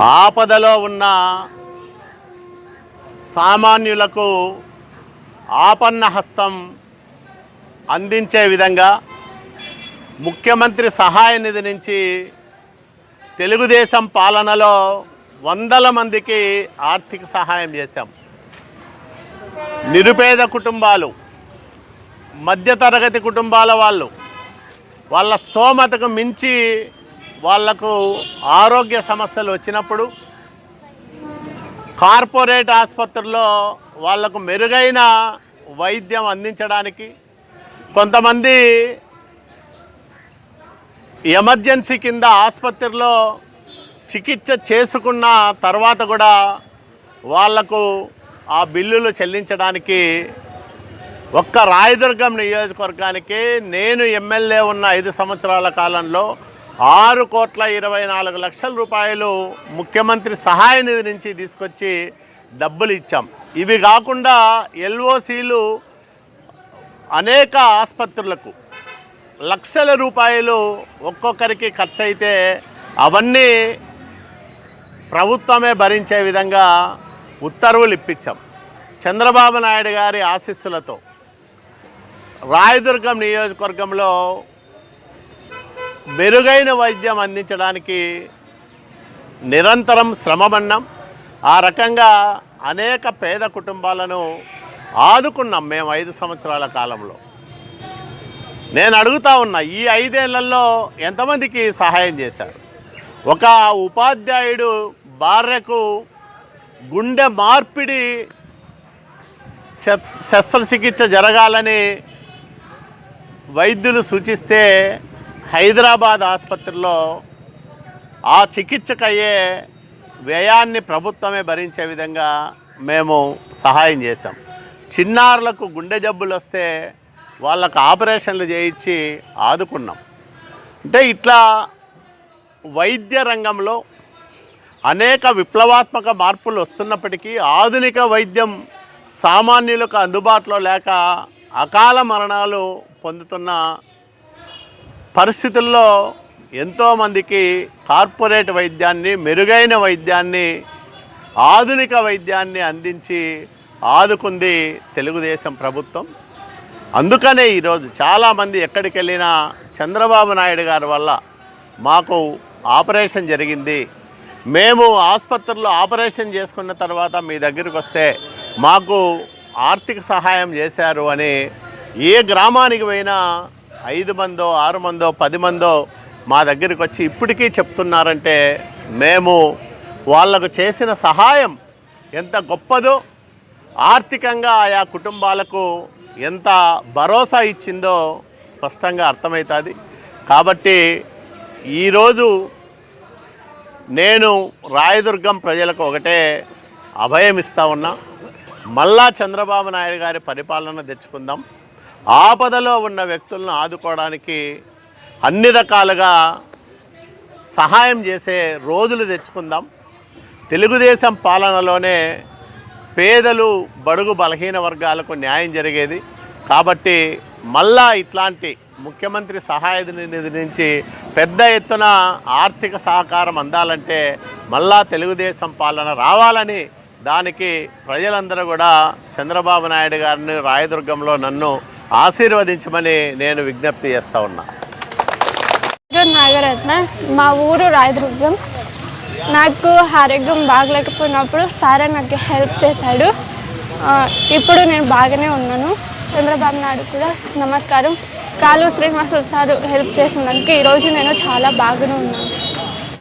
ఆపదలో ఉన్న సామాన్యులకు ఆపన్న హస్తం అందించే విధంగా ముఖ్యమంత్రి సహాయ నిధి నుంచి తెలుగుదేశం పాలనలో వందల మందికి ఆర్థిక సహాయం చేశాం. నిరుపేద కుటుంబాలు మధ్యతరగతి కుటుంబాల వాళ్ళు వాళ్ళ స్తోమతకు మించి వాళ్ళకు ఆరోగ్య సమస్యలు వచ్చినప్పుడు కార్పొరేట్ ఆసుపత్రుల్లో వాళ్ళకు మెరుగైన వైద్యం అందించడానికి కొంతమంది ఎమర్జెన్సీ కింద ఆసుపత్రిలో చికిత్స చేసుకున్న తర్వాత కూడా వాళ్ళకు ఆ బిల్లులు చెల్లించడానికి ఒక్క రాయదుర్గం నియోజకవర్గానికి నేను ఎమ్మెల్యే ఉన్న ఐదు సంవత్సరాల కాలంలో ఆరు కోట్ల ఇరవై నాలుగు లక్షల రూపాయలు ముఖ్యమంత్రి సహాయ నిధి నుంచి తీసుకొచ్చి డబ్బులు ఇచ్చాం. ఇవి కాకుండా ఎల్ఓసీలు అనేక ఆసుపత్రులకు లక్షల రూపాయలు ఒక్కొక్కరికి ఖర్చు అయితే అవన్నీ ప్రభుత్వమే భరించే విధంగా ఉత్తర్వులు ఇప్పించాం. చంద్రబాబు నాయుడు గారి ఆశీస్సులతో రాయదుర్గం నియోజకవర్గంలో మెరుగైన వైద్యం అందించడానికి నిరంతరం శ్రమమన్నాం ఆ రకంగా అనేక పేద కుటుంబాలను ఆదుకున్నాం మేము ఐదు సంవత్సరాల కాలంలో. నేను అడుగుతా ఉన్నా ఈ ఐదేళ్ళలో ఎంతమందికి సహాయం చేశారు? ఒక ఉపాధ్యాయుడు భార్యకు గుండె మార్పిడి శ- శస్త్రచికిత్స జరగాలని వైద్యులు సూచిస్తే హైదరాబాద్ ఆసుపత్రిలో ఆ చికిత్సకయ్యే వ్యయాన్ని ప్రభుత్వమే భరించే విధంగా మేము సహాయం చేశాం. చిన్నారులకు గుండె జబ్బులు వస్తే వాళ్ళకు ఆపరేషన్లు చేయించి ఆదుకున్నాం. అంటే ఇట్లా వైద్య రంగంలో అనేక విప్లవాత్మక మార్పులు వస్తున్నప్పటికీ ఆధునిక వైద్యం సామాన్యులకు అందుబాటులో లేక అకాల మరణాలు పొందుతున్న పరిస్థితుల్లో ఎంతోమందికి కార్పొరేట్ వైద్యాన్ని మెరుగైన వైద్యాన్ని ఆధునిక వైద్యాన్ని అందించి ఆదుకుంది తెలుగుదేశం ప్రభుత్వం. అందుకనే ఈరోజు చాలామంది ఎక్కడికి వెళ్ళినా చంద్రబాబు నాయుడు గారి వల్ల మాకు ఆపరేషన్ జరిగింది. మేము ఆసుపత్రిలో ఆపరేషన్ చేసుకున్న తర్వాత మీ దగ్గరికి వస్తే మాకు ఆర్థిక సహాయం చేశారు అని ఏ గ్రామానికి పోయినా ఐదు మందో ఆరు మందో పది మందో మా దగ్గరికి వచ్చి ఇప్పటికీ చెప్తున్నారంటే మేము వాళ్ళకు చేసిన సహాయం ఎంత గొప్పదో ఆర్థికంగా ఆయా కుటుంబాలకు ఎంత భరోసా ఇచ్చిందో స్పష్టంగా అర్థమవుతుంది. కాబట్టి ఈరోజు నేను రాయదుర్గం ప్రజలకు ఒకటే అభయం ఇస్తా ఉన్నా. మళ్ళా చంద్రబాబు నాయుడు గారి పరిపాలన తెచ్చుకుందాం. ఆపదలో ఉన్న వ్యక్తులను ఆదుకోవడానికి అన్ని రకాలుగా సహాయం చేసే రోజులు తెచ్చుకుందాం. తెలుగుదేశం పాలనలోనే పేదలు బడుగు బలహీన వర్గాలకు న్యాయం జరిగేది. కాబట్టి మళ్ళా ఇట్లాంటి ముఖ్యమంత్రి సహాయ నిధి నుంచి పెద్ద ఎత్తున ఆర్థిక సహకారం అందాలంటే మళ్ళా తెలుగుదేశం పాలన రావాలని దానికి ప్రజలందరూ కూడా చంద్రబాబు నాయుడు గారిని రాయదుర్గంలో నన్ను ఆశీర్వదించమని నేను విజ్ఞప్తి చేస్తా ఉన్నా. నాగరత్న మా ఊరు రాయదుర్గం. నాకు ఆరోగ్యం బాగలేకపోయినప్పుడు సారే నాకు హెల్ప్ చేశాడు. ఇప్పుడు నేను బాగానే ఉన్నాను. చంద్రబాబు నాయుడు కూడా నమస్కారం. కాలు శ్రీనివాసులు సార్ హెల్ప్ చేసినందుకు ఈరోజు నేను చాలా బాగానే ఉన్నాను.